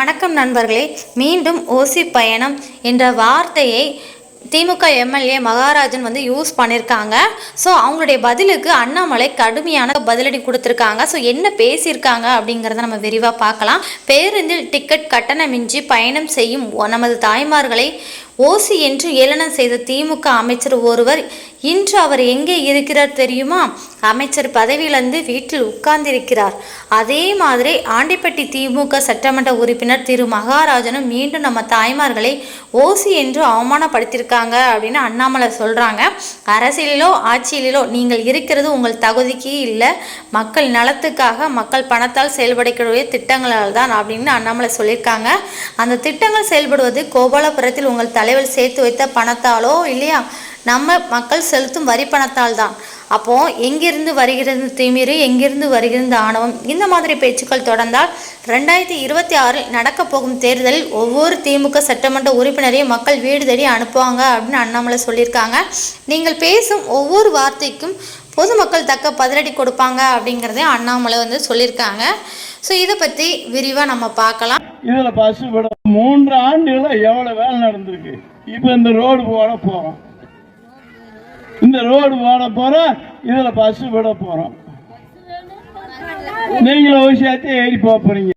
வணக்கம் நண்பர்களே. மீண்டும் ஓசி பயணம் என்ற வார்த்தையை திமுக எம்எல்ஏ மகாராஜன் வந்து யூஸ் பண்ணியிருக்காங்க ஸோ அவங்களுடைய பதிலுக்கு அண்ணாமலை கடுமையான பதிலடி கொடுத்துருக்காங்க. ஸோ என்ன பேசியிருக்காங்க அப்படிங்கிறத நம்ம விரிவாக பார்க்கலாம். பேருந்தில் டிக்கெட் கட்டணமின்றி பயணம் செய்யும் நமது தாய்மார்களை ஓசி என்று ஏளனம் செய்த திமுக அமைச்சர் ஒருவர் இன்று அவர் எங்கே இருக்கிறார் தெரியுமா? அமைச்சர் பதவியிலிருந்து வீட்டில் உட்கார்ந்திருக்கிறார். அதே மாதிரி ஆண்டிப்பட்டி திமுக சட்டமன்ற உறுப்பினர் திரு. மகாராஜனும் மீண்டும் நம்ம தாய்மார்களை ஓசி என்று அவமானப்படுத்தியிருக்காங்க அப்படின்னு அண்ணாமலை சொல்கிறாங்க அரசியலிலோ ஆட்சியிலோ நீங்கள் இருக்கிறது உங்கள் தகுதிக்கு இல்லை. மக்கள் நலத்துக்காக மக்கள் பணத்தால் செயல்படக்கூடிய திட்டங்களால் தான் அப்படின்னு அண்ணாமலை சொல்லியிருக்காங்க. அந்த திட்டங்கள் செயல்படுவது கோபாலபுரத்தில் உங்கள் தலை தலைவர் சேர்த்து வைத்த பணத்தாலோ இல்லையா? நம்ம மக்கள் செலுத்தும் வரி பணத்தால் தான் அப்போ எங்கிருந்து வருகிறது திமிரு எங்கிருந்து வருகிறது ஆணவம்? இந்த மாதிரி பேச்சுக்கள் தொடர்ந்தால் ரெண்டாயிரத்தி இருபத்தி ஆறில் நடக்க போகும் தேர்தலில் ஒவ்வொரு திமுக சட்டமன்ற உறுப்பினரையும் மக்கள் வீடு தேடி அனுப்புவாங்க அப்படின்னு அண்ணாமலை சொல்லியிருக்காங்க. நீங்கள் பேசும் ஒவ்வொரு வார்த்தைக்கும் பொதுமக்கள் தக்க பதிலடி கொடுப்பாங்க அப்படிங்கிறதையும் அண்ணாமலை வந்து சொல்லியிருக்காங்க. ஸோ இதை பற்றி விரிவாக நம்ம பார்க்கலாம். இதுல பஸ் விட மூன்று ஆண்டுகள எவ்வளவு வேலை நடந்திருக்கு? இப்ப இந்த ரோடு போட போறோம். இந்த ரோடு போட போறோம் இதுல பஸ் விட போறோம். நீங்களும் விஷயத்தையும் ஏறி போறீங்க.